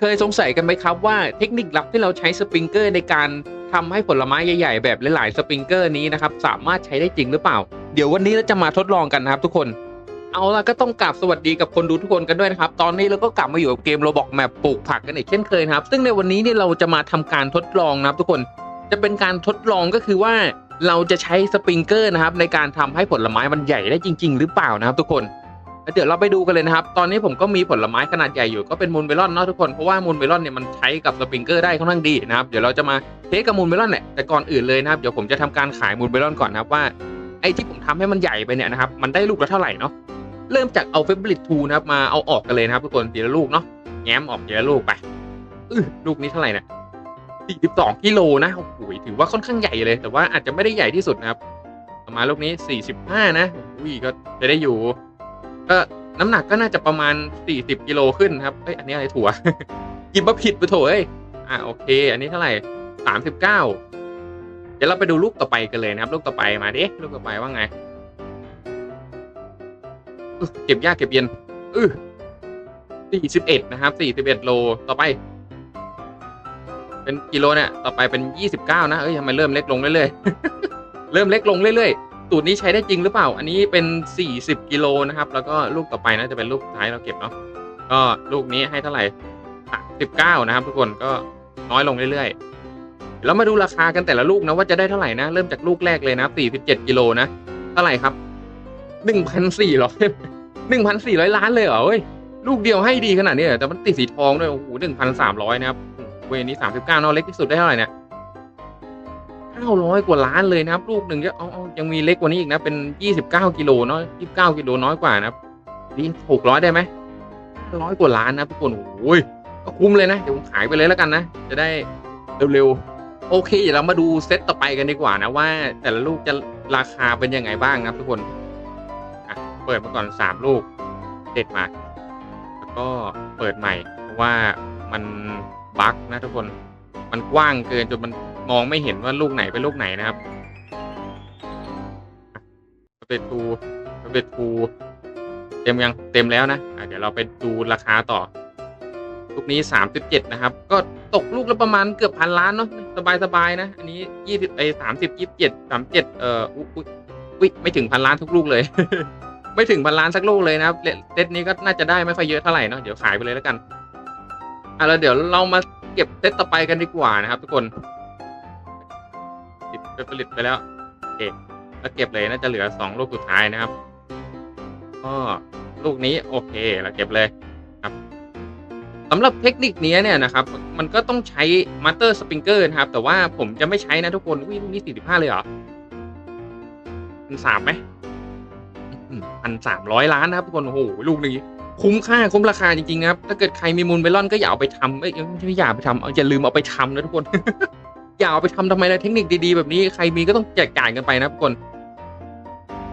เคยสงสัยกันไหมครับว่าเทคนิคลับที่เราใช้สปริงเกอร์ในการทำให้ผลไม้ใหญ่ ๆ แบบหลายๆสปริงเกอร์นี้นะครับสามารถใช้ได้จริงหรือเปล่า เดี๋ยววันนี้เราจะมาทดลองกันนะครับทุกคน เอาล่ะก็ต้องกราบสวัสดีกับคนดูทุกคนกันด้วยนะครับ ตอนนี้เราก็กลับมาอยู่กับเกมโรบอกแมปปลูกผักกันอีกเช่นเคยนะครับ ซึ่งในวันนี้เนี่ยเราจะมาทำการทดลองนะครับทุกคนจะเป็นการทดลองก็คือว่าเราจะใช้สปริงเกอร์นะครับในการทำให้ผลไม้มันใหญ่ได้จริง ๆ หรือเปล่านะครับทุกคน เดี๋ยวเราไปดูกันเลยนะครับ ตอนนี้ผมก็มีผลไม้ขนาดใหญ่อยู่ก็เป็นมูลเมลอนเนาะทุกคน เพราะว่ามูลเมลอนเนี่ยมันใช้กับสปริงเกอร์ได้ค่อนข้างดีนะครับ เดี๋ยวเราจะมาเทสกับมูลเมลอนแหละ แต่ก่อนอื่นเลยนะครับเดี๋ยวผมจะทำการขายมูลเมลอนก่อนนะครับว่าไอ้ที่ผมทำให้มันใหญ่ไปเนี่ยนะครับมันได้ลูกละเท่าไหร่เนาะ เริ่มจากเอาเฟเบริตทูนะครับมาเอาออกกันเลยนะครับทุกคนทีละลูกเนาะ แง้มออกทีละลูกไปออลูกนี้เท่าไหร่เนี่ย42กิโลนะโอ้โหถือว่าค่อนข้างใหญ่เลย แต่ว่าอาจจะไม่ได้ใหญ่ที่สุดนะครับมาลูกนี้45นะอุ้ยก็จะได้อยู่ ก็น้ำหนักก็น่าจะประมาณ 40กิโลขึ้นครับเอ้ยอันนี้อะไรถั่วหยิบมาผิดไปโถเอ้ยอะโอเค อันนี้เท่าไหร่39เดี๋ยวเราไปดูลูกต่อไปกันเลยนะครับ ลูกต่อไปมาดิลูกต่อไปว่าไงเก็บยากเก็บเย็นอือ41นะครับ41โลต่อไป เป็นกิโลเนี่ยต่อไปเป็น 29 นะเอ้ยทำไมเริ่มเล็กลงเรื่อยๆเริ่มเล็กลงเรื่อยๆ สูตรนี้ใช้ได้จริงหรือเปล่า อันนี้เป็น 40กิโลนะครับ แล้วก็ลูกต่อไปนะจะเป็นลูกท้ายเราเก็บเนาะก็ลูกนี้ให้เท่าไหร่19นะครับ ทุกคนก็น้อยลงเรื่อยๆแล้วมาดูราคากันแต่ละลูกนะว่าจะได้เท่าไหร่นะเริ่มจากลูกแรกเลยนะ47กิโลนะเท่าไหร่ครับ1,400 1,400 ล้านเลยเหรอเว้ยลูกเดียวให้ดีขนาดนี้แต่มันติดสีทองด้วยโอ้โห1,300 นะครับเวนี้39เนาะเล็กที่สุดได้เท่าไหร่เนี่ย 900 กว่าล้านเลยนะครับ ลูกหนึ่งจะเอาเอยังมีเล็กกว่านี้อีกนะ เป็น 29 กิโลเนาะ29 กิโลน้อยกว่านะครับนี่600 ได้ไหมร้อยกว่าล้านนะทุกคนโอ้ยก็คุ้มเลยนะ เดี๋ยวผมขายไปเลยแล้วกันนะ จะได้เร็วๆ โอเค เดี๋ยวเรามาดูเซตต่อไปกันดีกว่านะว่า แต่ละลูกจะราคาเป็นยังไงบ้างนะครับทุกคนอะเปิดมาก่อน 3 ลูกเด็ดมา แล้วก็เปิดใหม่เพราะว่ามันบั๊กนะทุกคน มันกว้างเกินจนมัน มองไม่เห็นว่าลูกไหนเป็นลูกไหนนะครับเบตทูเบตทูเต็มยังเต็มแล้วนะะเดี๋ยวเราไปดูราคาต่อ ลูกนี้สามสิบเจ็ดนะครับ ก็ตกลูกละประมาณเกือบพันล้านเนาะสบายสบายๆนะ อันนี้ยี่สิบไอสามสิบยี่สิบเจ็ดสามเจ็ดเอ่ออุ๊ยอุ๊ยอุ๊ยไม่ถึงพันล้านทุกลูกเลย ไม่ถึงพันล้านสักลูกเลยนะครับเซตนี้ก็น่าจะได้ไม่ค่อยเยอะเท่าไหร่เนาะเดี๋ยวขายไปเลยแล้วกันอะแล้วเดี๋ยวเรามาเก็บเซตต่อไปกันดีกว่านะครับ ทุกคน ไปผลิตไปแล้วโอเคแล้วเก็บเลยน่าจะเหลือสองลูกสุดท้ายนะครับก็ลูกนี้โอเคเราเก็บเลยครับสำหรับเทคนิคนี้เนี่ยนะครับ มันก็ต้องใช้มัตเตอร์สปริงเกอร์นะครับ แต่ว่าผมจะไม่ใช้นะทุกคนอุ้ยลูกนี้สี่สิบห้าเลยเหรอพันสามไหมพันสามร้อยล้านนะครับทุกคนโอ้โหลูกนี้คุ้มค่าคุ้มราคาจริงๆนะครับ ถ้าเกิดใครมีมูลเมลอนก็อย่าเอาไปทำเอ้ยไม่ใช่อย่าไปทำเอาอย่าลืมเอาไปทำนะทุกคน อย่าเอาไปทำทำไมล่ะเทคนิคดีๆ แบบนี้ใครมีก็ต้องแจกจ่ายกันไปนะทุกคน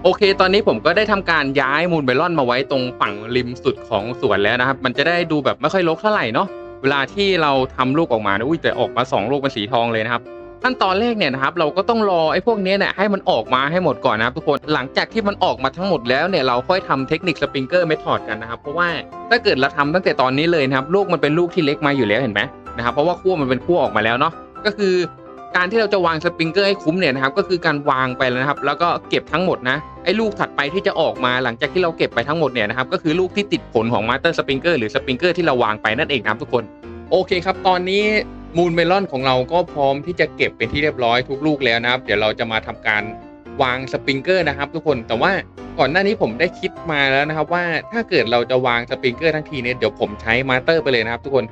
โอเค ตอนนี้ผมก็ได้ทำการย้ายมูลเมลอนมาไว้ตรงฝั่งริมสุดของสวนแล้วนะครับ มันจะได้ดูแบบไม่ค่อยรกเท่าไหร่เนาะเวลาที่เราทำลูกออกมานะอุ้ยแต่ออกมาสองลูกเป็นสีทองเลยนะครับขั้นตอนแรกเนี่ยนะครับเราก็ต้องรอไอ้พวกนี้เนี่ยให้มันออกมาให้หมดก่อนนะครับทุกคนหลังจากที่มันออกมาทั้งหมดแล้วเนี่ยเราค่อยทำเทคนิคสปริงเกอร์เมธอดกันนะครับเพราะว่าถ้าเกิดเราทำตั้งแต่ตอนนี้เลยนะครับลูกมันเป็นลูกที่เล็กมาอยู่แล้วเห็นไหมนะครับเพราะว่าขั้วมันเป็นขั้วออกมาแล้วเนาะ ก็คือการที่เราจะวางสปริงเกอร์ให้คุ้มเนี่ยนะครับก็คือการวางไปแล้วนะครับ แล้วก็เก็บทั้งหมดนะไอ้ลูกถัดไปที่จะออกมาหลังจากที่เราเก็บไปทั้งหมดเนี่ยนะครับก็คือลูกที่ติดผลของมาสเตอร์สปริงเกอร์หรือสปริงเกอร์ที่เราวางไปนั่นเองนะครับทุกคนโอเคครับ ตอนนี้มูลเมลอนของเราก็พร้อมที่จะเก็บเป็นที่เรียบร้อยทุกลูกแล้วนะครับ เดี๋ยวเราจะมาทำการวางสปริงเกอร์นะครับ ทุกคนแต่ว่าก่อนหน้านี้ผมได้คิดมาแล้วนะครับว่าถ้าเกิดเราจะวางสปริงเกอร์ทั้งทีเนี่ยเดี๋ยวผมใช้มาสเตอร์ไปเลยนะครับ ทุกคน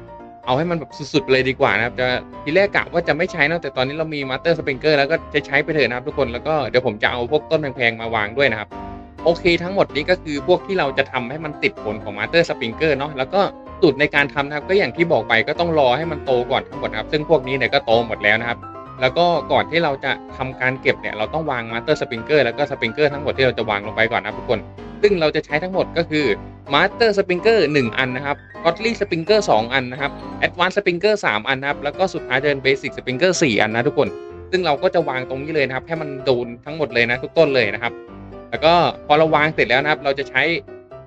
เอาให้มันแบบสุดๆไปเลยดีกว่านะครับจะทีแรกกะว่าจะไม่ใช้นะแต่ตอนนี้เรามีมาสเตอร์สปริงเกอร์แล้วก็จะใช้ไปเถอะนะครับทุกคนแล้วก็เดี๋ยวผมจะเอาพวกต้นแพงๆมาวางด้วยนะครับ โอเคทั้งหมดนี้ก็คือพวกที่เราจะทำให้มันติดผลของมาสเตอร์สปริงเกอร์เนาะแล้วก็สูตรในการทำนะครับก็อย่างที่บอกไปก็ต้องรอให้มันโตก่อนทั้งหมดนะครับ ซึ่งพวกนี้เนี่ยก็โตหมดแล้วนะครับ แล้วก็ก่อนที่เราจะทำการเก็บเนี่ยเราต้องวางมาสเตอร์สปริงเกอร์แล้วก็สปริงเกอร์ทั้งหมดที่เราจะวางลงไปก่อนนะทุกคน ซึ่งเราจะใช้ทั้งหมดก็คือ มาสเตอร์สปริงเกอร์1อันนะครับกอตลี่สปริงเกอร์2อันนะครับแอดวานซ์สปริงเกอร์3อันนะครับ แล้วก็สุดท้ายจะเป็นเบสิกสปริงเกอร์4อันนะทุกคน ซึ่งเราก็จะวางตรงนี้เลยนะครับ ให้มันโดนทั้งหมดเลยนะทุกต้นเลยนะครับ แล้วก็พอเราวางเสร็จแล้วนะครับ เราจะใช้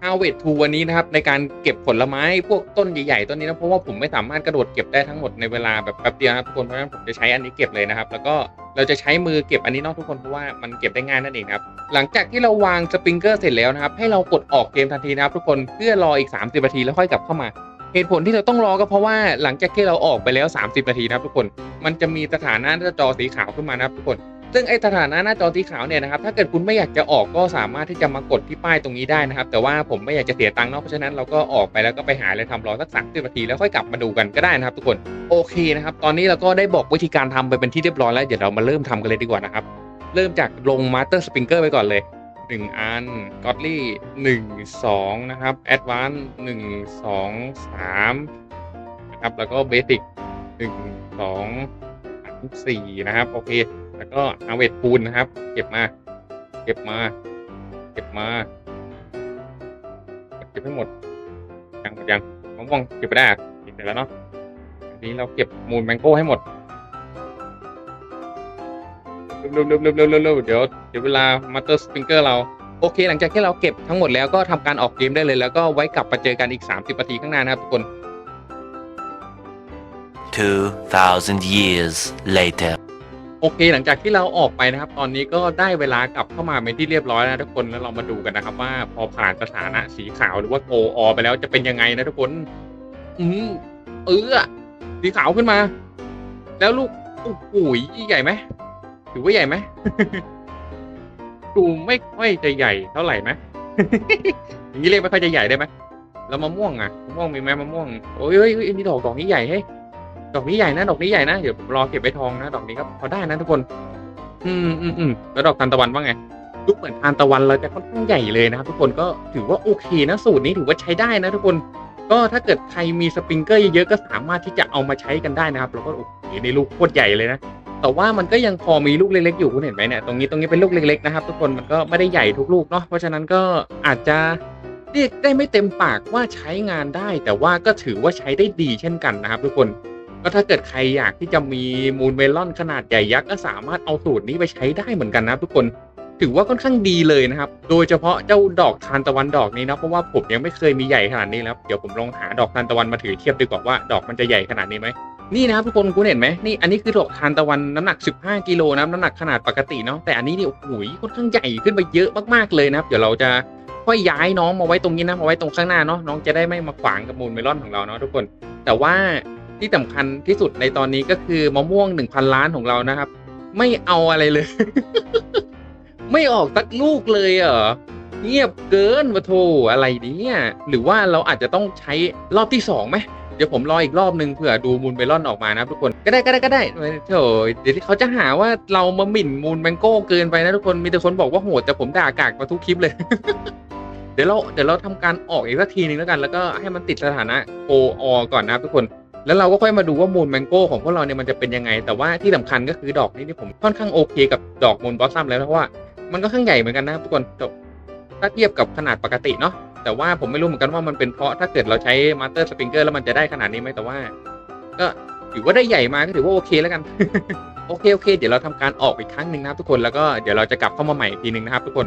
Harvest Tool วันนี้นะครับในการเก็บผลไม้พวกต้นใหญ่ๆต้นนี้นะเพราะว่าผมไม่สามารถกระโดดเก็บได้ทั้งหมดในเวลาแบบแป๊บเดียวนะครับทุกคนเพราะฉะนั้นผมจะใช้อันนี้เก็บเลยนะครับ แล้วก็ เราจะใช้มือเก็บอันนี้นอกทุกคนเพราะว่ามันเก็บได้ง่ายนั่นเองครับ หลังจากที่เราวางสปริงเกอร์เสร็จแล้วนะครับ ให้เรากดออกเกมทันทีนะครับทุกคนเพื่อรออีก 30นาทีแล้วค่อยกลับเข้ามาเหตุผลที่เราต้องรอก็เพราะว่าหลังจากที่เราออกไปแล้ว 30 นาทีนะครับทุกคน มันจะมีสถานะหน้าจอสีขาวขึ้นมานะครับทุกคน ซึ่งไอ้สถานะหน้าจอสีขาวเนี่ยนะครับถ้าเกิดคุณไม่อยากจะออกก็สามารถที่จะมากดที่ป้ายตรงนี้ได้นะครับ แต่ว่าผมไม่อยากจะเสียตังค์เนาะเพราะฉะนั้นเราก็ออกไปแล้วก็ไปหาอะไรทำรอสักสามสิบนาทีแล้วค่อยกลับมาดูกันก็ได้นะครับ ทุกคนโอเคนะครับตอนนี้เราก็ได้บอกวิธีการทำไปเป็นที่เรียบร้อยแล้วเดี๋ยวเรามาเริ่มทำกันเลยดีกว่านะครับเริ่มจากลงมาสเตอร์สปริงเกอร์ไปก่อนเลยหนึ่งอันกอดลี่หนึ่งสองนะครับแอดวานซ์หนึ่งสองสามนะครับแล้วก็เบสิกหนึ่งสองสามสี่นะครับ โอเค แล้วก็อาเวทปูนนะครับ เก็บมา เก็บมา เก็บมา เก็บให้หมดยังหมดยังมะม่วงเก็บไปได้เก็บไปแล้วเนาะทีนี้เราเก็บมูลแมงโก้ให้หมดเร็วเร็วเดี๋ยวเดี๋ยวเวลามาเตอร์สปริงเกอร์เราโอเค หลังจากที่เราเก็บทั้งหมดแล้วก็ทำการออกเกมได้เลย แล้วก็ไว้กลับมาเจอกันอีก 30นาทีข้างหน้านะครับทุกคน2,000 years later. โอเค หลังจากที่เราออกไปนะครับ ตอนนี้ก็ได้เวลากลับเข้ามาเป็นที่เรียบร้อยแล้วนะทุกคนแล้วเรามาดูกันนะครับ ว่าพอผ่านสถานะสีขาวหรือว่าโกออไปแล้วจะเป็นยังไงนะทุกคน อืมเออสีขาวขึ้นมา แล้วลูกโอ้โหใหญ่ไหมถือว่าใหญ่ไหมดูไม่ค่อยจะใหญ่เท่าไหร่ไหมอย่างนี้เรียกไม่ค่อยจะใหญ่ได้ไหมแล้วมะม่วงอะมะม่วงมีไหมมะม่วงโอ้ยเฮ้ยเฮ้ยอันนี้ดอกดอกนี้ใหญ่เฮ้ย ดอกนี้ใหญ่นะดอกนี้ใหญ่นะเดี๋ยวผมรอเก็บไว้ทองนะดอกนี้ก็พอได้นะทุกคน อืมอืมอืมแล้วดอกทานตะวันว่าไงลูกเหมือนทานตะวันเลยแต่ค่อนข้างใหญ่เลยนะครับทุกคนก็ถือว่าโอเคนะสูตรนี้ถือว่าใช้ได้นะทุกคนก็ถ้าเกิดใครมีสปริงเกอร์เยอะๆก็สามารถที่จะเอามาใช้กันได้นะครับแล้วก็โอ้โหในลูกโคตรใหญ่เลยนะแต่ว่ามันก็ยังพอมีลูกเล็กๆอยู่คุณเห็นไหมเนี่ยตรงนี้ตรงนี้เป็นลูกเล็กๆนะครับทุกคนมันก็ไม่ได้ใหญ่ทุกลูกเนาะเพราะฉะนั้นก็อาจจะเรียกได้ไม่เต็มปากว่าใช้งานได้ แต่ว่าก็ถือว่าใช้ได้ดีเช่นกันนะครับทุกคน ก็ถ้าเกิดใครอยากที่จะมีมูลเมลอนขนาดใหญ่ยักษ์ก็สามารถเอาสูตรนี้ไปใช้ได้เหมือนกันนะทุกคนถือว่าค่อนข้างดีเลยนะครับ โดยเฉพาะเจ้าดอกทานตะวันดอกนี้นะเพราะว่าผมยังไม่เคยมีใหญ่ขนาดนี้แล้วเดี๋ยวผมลองหาดอกทานตะวันมาถือเทียบดีกว่าว่าดอกมันจะใหญ่ขนาดนี้ไหมนี่นะครับทุกคนคุณเห็นไหมนี่อันนี้คือดอกทานตะวันน้ำหนัก 15 กิโลนะน้ำหนักขนาดปกติเนาะแต่อันนี้เนี่ยโอ้โหค่อนข้างใหญ่ขึ้นไปเยอะมากๆเลยนะครับเดี๋ยวเราจะค่อยย้ายน้องมาไว้ตรงนี้นะมาไว้ตรงข้างหน้าเนาะน้องจะได้ไม่มาขวางกับมูลเมลอนของเราเนาะทุกคน แต่ว่า ที่สำคัญที่สุดในตอนนี้ก็คือมะม่วง1,000ล้านของเรานะครับ ไม่เอาอะไรเลย ไม่ออกสักลูกเลยเหรอเงียบเกินวะโทอะไรเนี่ยหรือว่าเราอาจจะต้องใช้รอบที่สองไหมเดี๋ยวผมรออีกรอบนึงเผื่อดูมูลเบลอนออกมานะทุกคนก็ได้ก็ได้ก็ได้เถอะเดี๋ยวเขาจะหาว่าเรามาหมิ่นมูลแมงโก้เกินไปนะทุกคนมีแต่คนบอกว่าโหดแต่ผมด่ากากมาทุกคลิปเลย เดี๋ยวเราเดี๋ยวเราทำการออกอีกสักทีนึงแล้วกัน แล้วก็ให้มันติดสถานะโออก่อนนะทุกคน แล้วเราก็ค่อยมาดูว่ามูลแมงโก้ของพวกเราเนี่ยมันจะเป็นยังไง แต่ว่าที่สำคัญก็คือดอกนี้ที่ผมค่อนข้างโอเคกับดอกมูลบอสซัมแล้วเพราะว่ามันก็ข้างใหญ่เหมือนกันนะทุกคนถ้าเทียบกับขนาดปกติเนาะแต่ว่าผมไม่รู้เหมือนกันว่ามันเป็นเพราะถ้าเกิดเราใช้มาสเตอร์สปริงเกอร์แล้วมันจะได้ขนาดนี้ไหมแต่ว่า ก็ถือว่าได้ใหญ่มาก็ถือว่าโอเคแล้วกันโอเคโอเค เดี๋ยวเราทำการออกอีกครั้งหนึ่งนะครับทุกคนแล้วก็เดี๋ยวเราจะกลับเข้ามาใหม่อีกทีหนึ่งนะครับทุกคน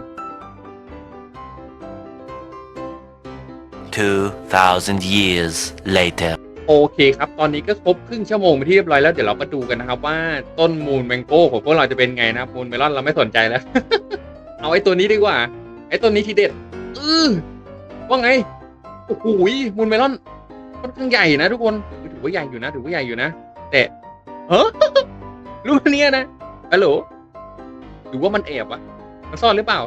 2,000 years later. โอเคครับ ตอนนี้ก็ครบครึ่งชั่วโมงไปที่เรียบร้อยแล้วเดี๋ยวเรามาดูกันนะครับว่าต้นมูลแมงโก้ของพวกเราจะเป็นไงนะครับมูลเมลอนเราไม่สนใจแล้ว เอาไอ้ตัวนี้ดีกว่า ไอ้ตัวนี้ทีเด็ดอือว่าไงโอ้โหมูลเมลอนค่อนข้างใหญ่นะทุกคนถือว่าใหญ่อยู่นะถือว่าใหญ่อยู่นะ แต่เฮ้อรู้เนี้ยนะฮัลโหลหรือว่ามันแอบวะมันซ่อนหรือเปล่า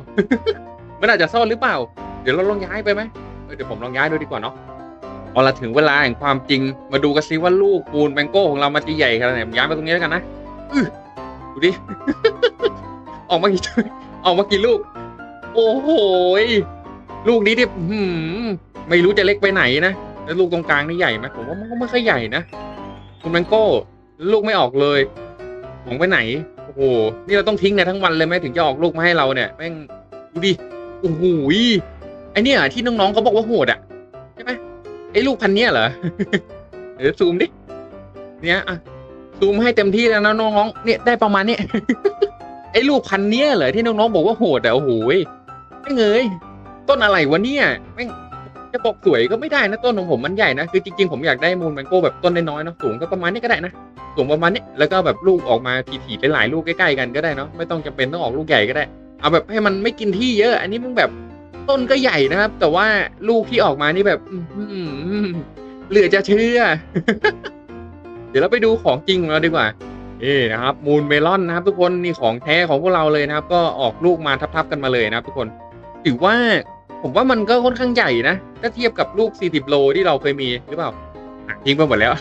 มันอาจจะซ่อนหรือเปล่า เดี๋ยวเราลองย้ายไปไหมเออเดี๋ยวผมลองย้ายดูดีกว่าเนาะ พอเราถึงเวลาแห่งความจริง มาดูกันซิว่าลูกปูนแมงโก้ของเรามันจะใหญ่ขนาดไหนผมย้ายมาตรงนี้แล้วกันนะอือดูดิ ออกมากี่ออกมากี่ลูก โอ้โหยลูกนี้ที่หืมไม่รู้จะเล็กไปไหนนะแล้วลูกตรงกลางนี่ใหญ่ไหมผมว่ามันก็ไม่ค่อยใหญ่นะคุณแมงโก้ ลูกไม่ออกเลยของไปไหน โอ้โห นี่เราต้องทิ้งเนี่ยทั้งวันเลยไหมถึงจะออกลูกมาให้เราเนี่ยแม่งดูดิโอ้โหยไอเนี่ยที่น้องๆเขาบอกว่าโหดอะใช่ไหม ไอ้ลูกพันเนี้ยเหรอเดี๋ยวซูมดิ เนี่ยอะซูมให้เต็มที่แล้วนะน้องๆเนี่ยได้ประมาณเนี้ยไอ้ลูกพันเนี้ยเหรอที่น้องๆบอกว่าโหดแต่โอ้โหยไม่เงยต้นอะไรวะเนี่ยแม่งจะบอกสวยก็ไม่ได้นะต้นของผมมันใหญ่นะคือจริงๆผมอยากได้มูลแมงโก้แบบต้นน้อยๆเนาะสูงก็ประมาณนี้ก็ได้นะสูงประมาณนี้แล้วก็แบบลูกออกมาถี่ๆหลายๆลูกใกล้ๆกันก็ได้เนาะไม่ต้องจำเป็นต้องออกลูกใหญ่ก็ได้ เอาแบบให้มันไม่กินที่เยอะ อันนี้มันแบบ ต้นก็ใหญ่นะครับ แต่ว่าลูกที่ออกมานี่แบบเหลือจะเชื่อ เดี๋ยวเราไปดูของจริงของเราดีกว่านี่นะครับมูลเมลอนนะครับ ทุกคนนี่ของแท้ของพวกเราเลยนะครับ ก็ออกลูกมาทับๆกันมาเลยนะครับ ทุกคนถือว่าผมว่ามันก็ค่อนข้างใหญ่นะถ้าเทียบกับลูก 40 โลที่เราเคยมีหรือเปล่าทิ้งไปหมดแล้ว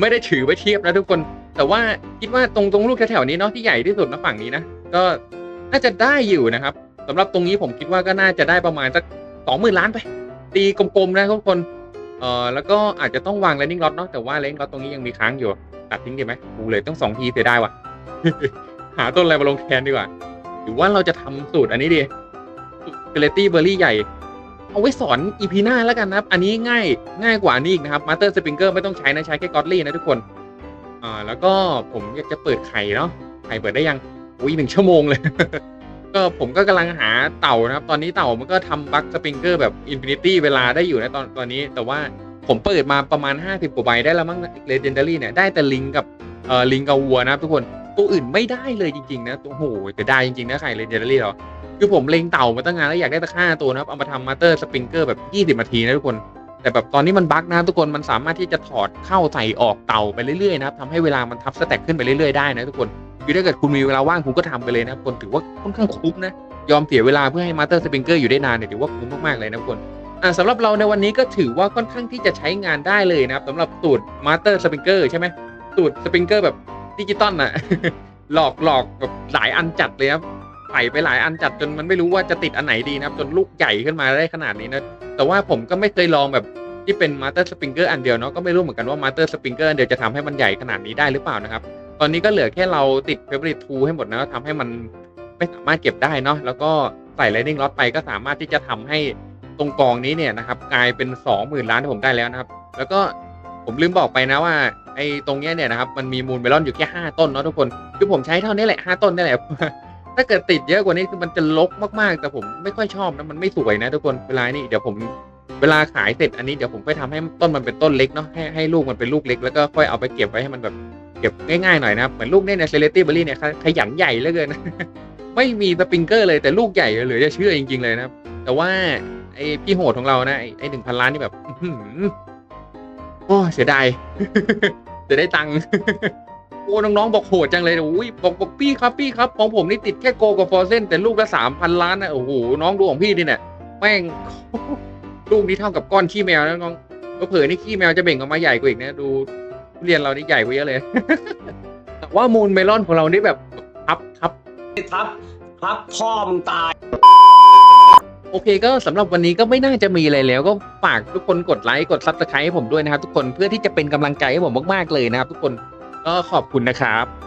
ไม่ได้ถือไว้เทียบนะทุกคน แต่ว่าคิดว่าตรงตรงลูกแถวๆนี้เนาะที่ใหญ่ที่สุดนะฝั่งนี้นะก็น่าจะได้อยู่นะครับ สำหรับตรงนี้ผมคิดว่าก็น่าจะได้ประมาณสักสองหมื่นล้านไป ตีกลมๆนะทุกคนเอ่อแล้วก็อาจจะต้องวางแลนดิ้งล็อตเนาะแต่ว่าแลนดิ้งล็อตตรงนี้ยังมีค้างอยู่ ตัดทิ้งดีไหมกูเลยต้องสองทีเสียได้ว่ะ หาต้นอะไรมาลงแทนดีกว่า หรือว่าเราจะทำสูตรอันนี้ดีเฟลตี้เบอร์รี่ใหญ่ เอาไว้สอนอีพีหน้าแล้วกันนะครับ อันนี้ง่ายง่ายกว่านนี้อีกนะครับมาสเตอร์สปริงเกอร์ไม่ต้องใช้นะ ใช้แค่กอตลี่นะทุกคนอ่าแล้วก็ผมอยากจะเปิดไข่เนาะไข่เปิดได้ยังอุ้ยหนึ่งชั่วโมงเลย ก็ผมก็กำลังหาเต่านะครับ ตอนนี้เต่ามันก็ทำบัคสปริงเกอร์แบบอินฟินิตี้เวลาได้อยู่นะตอนตอนนี้ แต่ว่าผมเปิดมาประมาณ 50กว่าใบได้แล้วมั้งเลเจนดารี่เนี่ย ได้แต่ลิงกับเอ่อลิงกับวัวนะครับทุกคนตัวอื่นไม่ได้เลยจริง ๆ นะโอ้โหแต่ได้จริง ๆ นะไข่เลเจนดารี่เราคือผมเล็งเต่ามาตั้งนานแล้วอยากได้ตะค่าตัวนะครับ เอามาทำมาเตอร์สปริงเกอร์แบบ 20นาทีนะทุกคน แต่แบบตอนนี้มันบั๊กนะทุกคนมันสามารถที่จะถอดเข้าใส่ออกเต่าไปเรื่อยๆนะครับทำให้เวลามันทับสแต็กขึ้นไปเรื่อยๆได้นะทุกคน คือถ้าเกิดคุณมีเวลาว่างคุณก็ทำไปเลยนะครับคนถือว่าค่อนข้างคุ้มนะ ยอมเสียเวลาเพื่อให้มาสเตอร์สปริงเกอร์อยู่ได้นานเนี่ยถือว่าคุ้มมากๆเลยนะคนอ่าสำหรับเราในวันนี้ก็ถือว่าค่อนข้างที่จะใช้งานได้เลยนะครับสำหรับสูตรมาสเตอร์สปริงเกอร์ใช่ไหมสูตรสปริงเกอร์แบบดิจิตอลน่ะหลอกหลอกแบบหลายอันจัดเลยครับใส่ไปหลายอันจัดจนมันไม่รู้ว่าจะติดอันไหนดีนะครับ จนลูกใหญ่ขึ้นมาได้ขนาดนี้นะแต่ว่าผมก็ไม่เคยลองแบบที่เป็นมาสเตอร์สปริงเกอร์อันเดียวเนาะก็ไม่รู้เหมือนกันว่ามาสเตอร์สปริงเกอร์อันเดียวจะทำให้มันใหญ่ขนาดนี้ได้หรือเปล่านะครับ ตอนนี้ก็เหลือแค่เราติด Favorite Tool ให้หมดนะทำให้มันไม่สามารถเก็บได้เนาะแล้วก็ใส่ Lightning Rod ไปก็สามารถที่จะทำให้ตรงกองนี้เนี่ยนะครับกลายเป็น 20,000 ล้านที่ผมได้แล้วนะครับ แล้วก็ผมลืมบอกไปนะว่าไอ้ตรงเนี้ยเนี่ยนะครับมันมีมูลเมลอนอยู่แค่5ต้นเนาะทุกคนคือผมใช้เท่านี้แหละ5ต้นนี่แหละถ้าเกิดติดเยอะกว่านี้คือมันจะลกมากๆ แต่ผมไม่ค่อยชอบนะมันไม่สวยนะทุกคนเวลานี่เดี๋ยวผมเวลาขายเสร็จอันนี้เดี๋ยวผมค่อยทำให้ต้นมันเป็นต้นเล็กเนาะให้ให้ลูกมันเป็นลูกเล็กแล้วก็ค่อยเอาไปเก็บไว้ให้มันแบบ ก็บง่ายๆหน่อยนะครับเหมือนลูกเนี่ยเซเลตี้เบอรี่เนี่ยขยันใหญ่เหลือเกิน ไม่มีสปริงเกอร์เลยแต่ลูกใหญ่เหลือจะเชื่อจริง ๆ เลยนะครับแต่ว่าไอพี่โหดของเรานะไอหนึ่งพันล้านนี่แบบอื้อหือโอ้เสียดายจะได้ตังค์โอ้น้องๆบอกโหดจังเลยอุ้ยบอกบอกพี่ครับพี่ครับ ของผมนี่ติดแค่โกกับฟอร์เซนแต่ลูกละสามพันล้านนะโอ้โหน้องดูของพี่ดิเนี่ยแม่งลูกนี้เท่ากับก้อนขี้แมวนะน้องเผลอนี่ขี้แมวจะเบ่งออกมาใหญ่กว่าอีกนะดู เรียนเรานี่ใหญ่กว่าเยอะเลย แต่ว่ามูลเมลอนของเรานี่แบบทับทับครับครับพ่อมึงตาย โอเคก็สำหรับวันนี้ก็ไม่น่าจะมีอะไรแล้ว ก็ฝากทุกคนกดไลค์กดซับสไครต์ให้ผมด้วยนะครับ ทุกคนเพื่อที่จะเป็นกำลังใจให้ผมมากๆเลยนะครับ ทุกคนก็ขอบคุณนะครับ